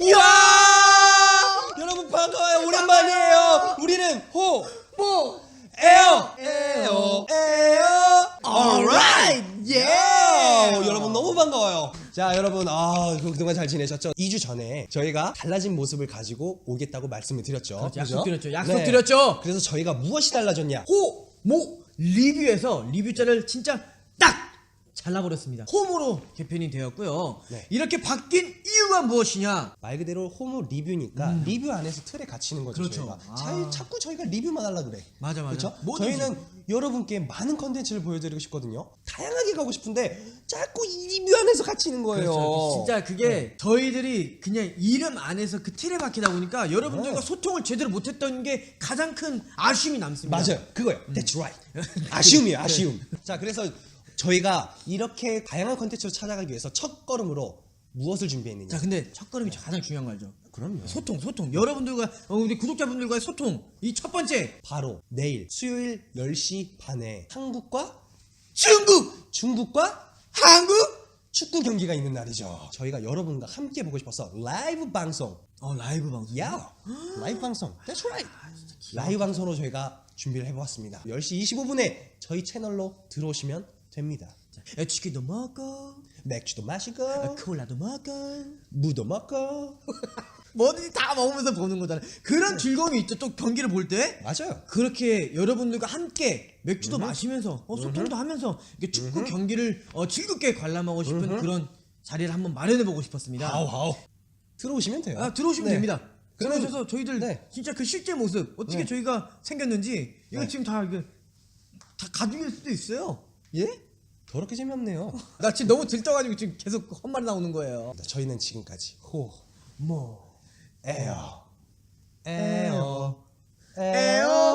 이야! 여러분 반가워요. 오랜만이에요. 우리는 호, 뭐? 에어, 에어, 에어. Alright, yeah. 여러분 너무 반가워요. 자, 여러분 아 그동안 잘 지내셨죠? 2주 전에 저희가 달라진 모습을 가지고 오겠다고 말씀을 드렸죠. 그렇죠. 약속 그죠? 드렸죠. 약속 네. 드렸죠. 그래서 저희가 무엇이 달라졌냐? 호, 모 리뷰에서 리뷰자를 진짜 딱 잘라버렸습니다. 홈으로 개편이 되었고요. 네. 이렇게 바뀐 이유가 무엇이냐? 말 그대로 호모 리뷰니까 리뷰 안에서 틀에 갇히는 거죠. 음. 그렇죠. 저희가. 아. 자, 자꾸 저희가 리뷰만 하려 그래. 맞아, 맞아. 그렇죠? 뭐든지. 저희는 여러분께 많은 컨텐츠를 보여드리고 싶거든요. 다양하게 가고 싶은데 자꾸 이 리뷰 안에서 갇히는 거예요. 그렇죠. 진짜 그게 저희들이 그냥 이름 안에서 그 틀에 박히다 보니까 여러분들과 네. 소통을 제대로 못했던 게 가장 큰 아쉬움이 남습니다. 맞아요. 그거예요. 음. That's right. 아쉬움이에요. 네. 아쉬움. 자, 그래서 저희가 이렇게 다양한 컨텐츠로 찾아가기 위해서 첫 걸음으로 무엇을 준비했느냐? 자, 근데 첫 걸음이 가장 중요한 거 알죠? 그럼요. 소통, 소통. 여러분들과 어, 우리 구독자분들과의 소통. 이 첫 번째 바로 내일 수요일 10시 반에 한국과 중국, 중국과 한국. 축구 경기가 있는 날이죠. 저희가 여러분과 함께 보고 싶어서 라이브 방송. 어 라이브 방송. 야! 라이브 방송. That's right. 라이브 방송으로 저희가 준비를 해보았습니다. 10시 25분에 저희 채널로 들어오시면 됩니다. 자, 치킨도 먹고, 맥주도 마시고, 아, 콜라도 먹고. 무도 먹고. 뭐든지 다 먹으면서 보는 거잖아요. 그런 즐거움이 있죠. 또 경기를 볼 때. 맞아요. 그렇게 여러분들과 함께 맥주도 마시면서 어, 소통도 하면서 이렇게 축구 경기를 어, 즐겁게 관람하고 싶은 그런 자리를 한번 마련해 보고 싶었습니다. 아우 아우. 들어오시면 돼요. 아, 들어오시면 네. 됩니다. 그러면- 들어오셔서 저희들 네. 진짜 그 실제 모습 어떻게 네. 저희가 생겼는지 이거 네. 지금 다 이거 다 가중일 수도 있어요. 예? 더럽게 재미없네요. 나 지금 너무 들떠가지고 지금 계속 헛말 나오는 거예요. 네, 저희는 지금까지 호, 모, 에어, 에어, 에어.